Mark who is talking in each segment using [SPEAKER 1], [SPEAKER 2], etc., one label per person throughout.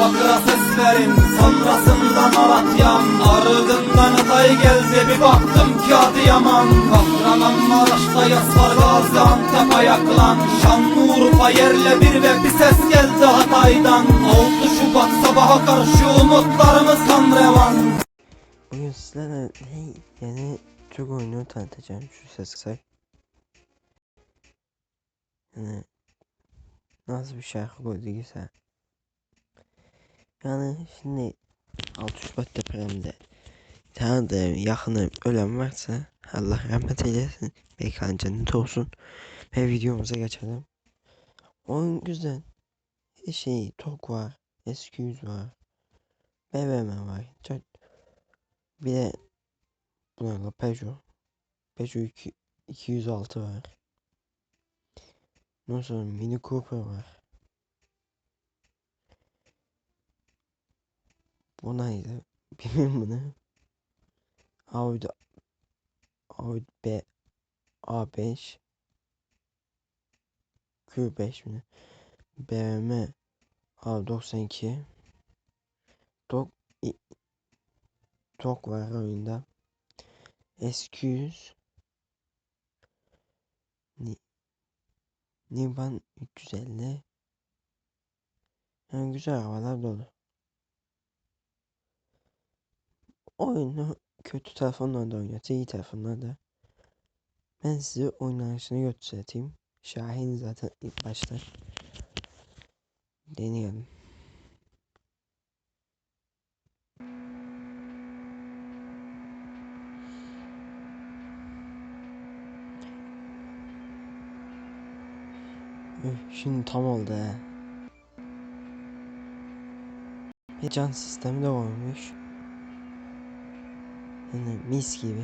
[SPEAKER 1] Diyarbakır'a ses verin Sonrasında Malatya'm. Ardından Hatay geldi bir baktım ki Adıyaman. Kahramanmaraş'ta yas var Gaziantep ayaklan. Şanlıurfa yerle bir ve bir ses geldi Hatay'dan. 6 Şubat sabaha karşı umutlarımız kan revan.
[SPEAKER 2] Bugün sizlerle ne yeni Türk oyunu tanıtacağım. Şu ses kısak. Yani nasıl bir şarkı koyduysa. Yani şimdi 6 Şubat depremde tanıdığım yakınım ölen varsa Allah rahmet eylesin. Mekan cennet olsun. Ve videomuza geçelim. Oyun güzel. Her şey tok var. S200 var. BBM var. Çok bir de bunlarla Peugeot. Peugeot 2, 206 var. Ondan sonra Mini Cooper var. Bu neydi? Bilmiyorum bunu. Audi Audi B A5 Q5 mi? BMW A92 Dok Tok var oyunda. S200 Ni Nivan 350 Yani güzel havalar dolu. Oyunu kötü telefonlarda oynatsa iyi telefonlarda. Ben size oynanışını göstereyim. Şahin zaten ilk başta. Deneyelim. Şimdi tam oldu he. Bir can sistemi de varmış. Yani mis gibi.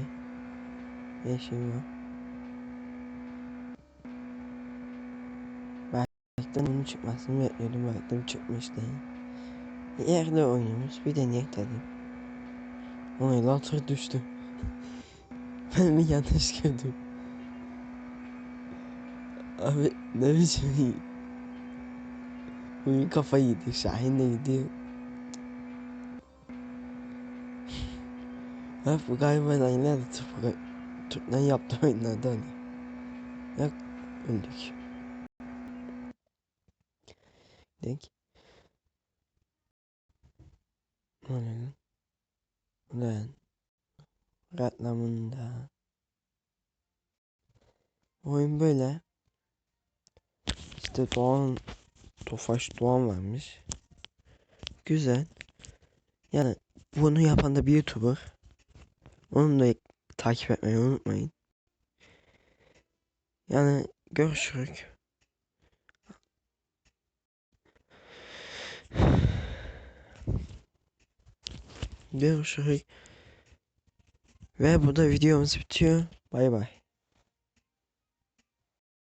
[SPEAKER 2] Var. Baktım onun çıkmasını bekliyordum. Baktım çıkmış değil. Yerde oynuyoruz. Bir deneyek dedim. Ona latır düştü. ben bir yanlış gördüm. Abi ne biçim Oyun kafayı yedi. Şahin de gidiyor. Ha bu galiba aynı Türk Türk'ten yaptığı oyunlarda öyle. Yok öldük. Denk. O ne lan? Ulan. Reklamında. Oyun böyle. İşte Doğan Tofaş Doğan varmış. Güzel. Yani bunu yapan da bir YouTuber. Onu da takip etmeyi unutmayın. Yani görüşürük. Görüşürük. Ve burada videomuz bitiyor. Bay bay.